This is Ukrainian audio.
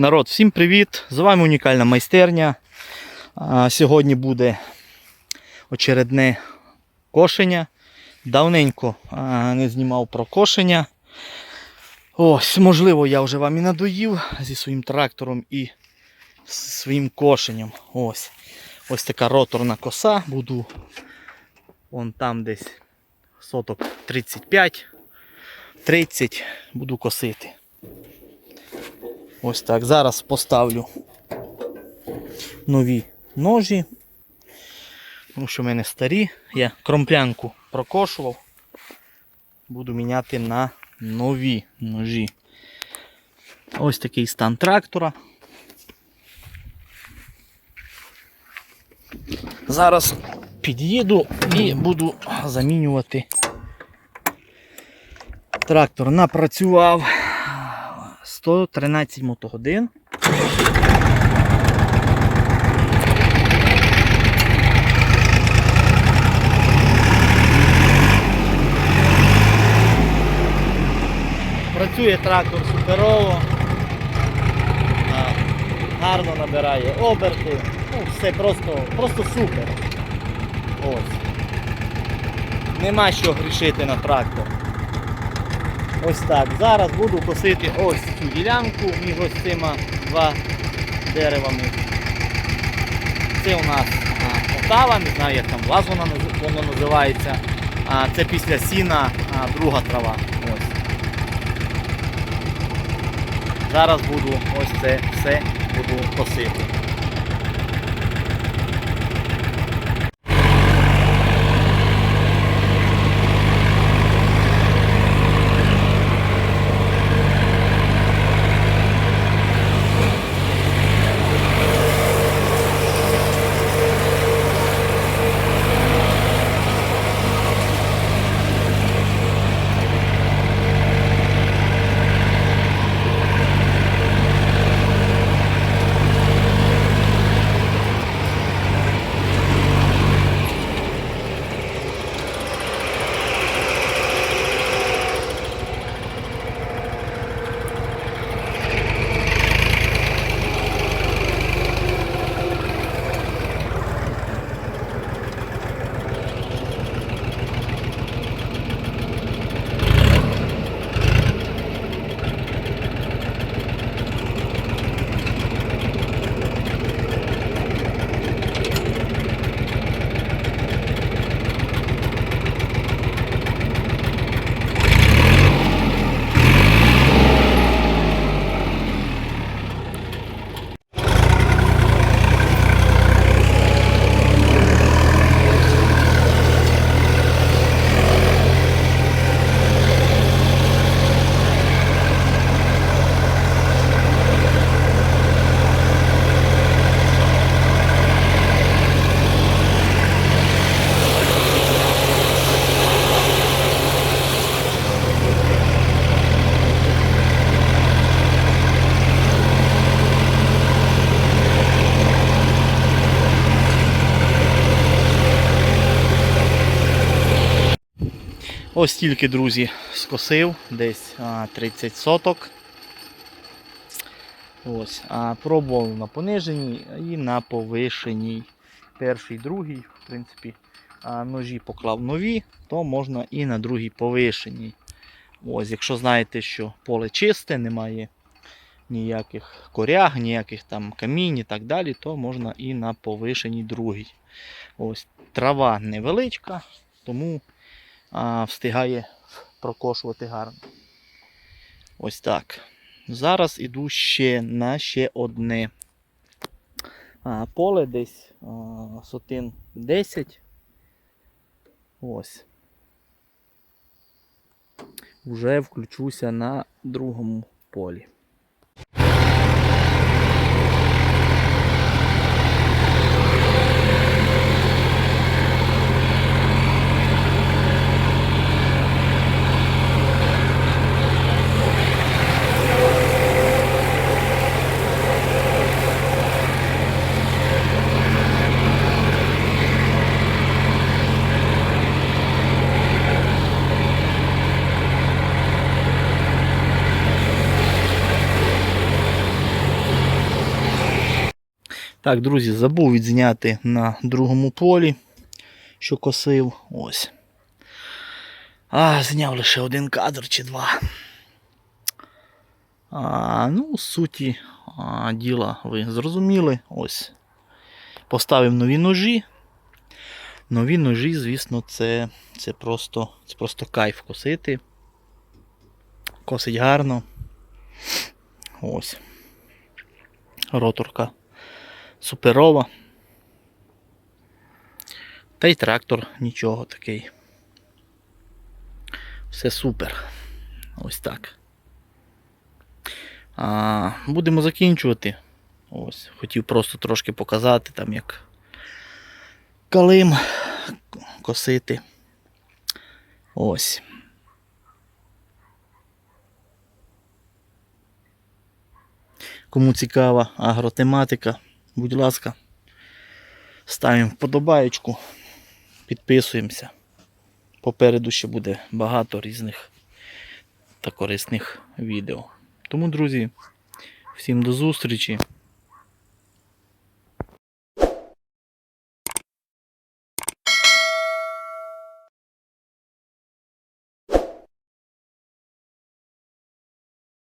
Народ, всім привіт! З вами унікальна майстерня. Сьогодні буде очередне кошення. Давненько не знімав про кошення. Ось, можливо, я вже вам і надоїв зі своїм трактором і своїм кошенням. Ось. Ось така роторна коса. Буду вон там десь соток 35, 30 буду косити. Ось так. Зараз поставлю нові ножі. Тому що в мене старі. Я кромплянку прокошував. Буду міняти на нові ножі. Ось такий стан трактора. Зараз під'їду і буду замінювати. Трактор напрацював 113 мотогодин. Працює трактор суперово, гарно набирає оберти, ну все просто, просто супер. Ось. Нема що грішити на трактор. Ось так. Зараз буду косити ось цю ділянку між ось цими два деревами. Це у нас отава, не знаю як там влаз вона воно називається. А, це після сіна а, друга трава. Ось. Зараз буду ось це все буду косити. Ось тільки, друзі, скосив десь а, 30 соток. Ось, а пробував на пониженій і на повишеній. Перший, другий, в принципі, а, ножі поклав нові, то можна і на другій повишеній. Ось, якщо знаєте, що поле чисте, немає ніяких коряг, ніяких там камінь і так далі, то можна і на повишеній другій. Ось, трава невеличка, тому встигає прокошувати гарно. Ось так. Зараз іду ще на ще одне поле десь сотин 10. Ось. Вже включуся на другому полі. Так, друзі, забув відзняти на другому полі, що косив. Ось. А, зняв лише один кадр чи два. А, ну, суті а, діла ви зрозуміли. Ось. Поставив нові ножі. Нові ножі, звісно, це, це, просто, це просто кайф косити. Косить гарно. Ось. Роторка суперова. Та й трактор нічого такий. Все супер. Ось так. А, будемо закінчувати. Ось, хотів просто трошки показати, там як калим косити. Ось. Кому цікава агротематика, будь ласка, ставимо вподобаєчку, підписуємося. Попереду ще буде багато різних та корисних відео. Тому, друзі, всім до зустрічі.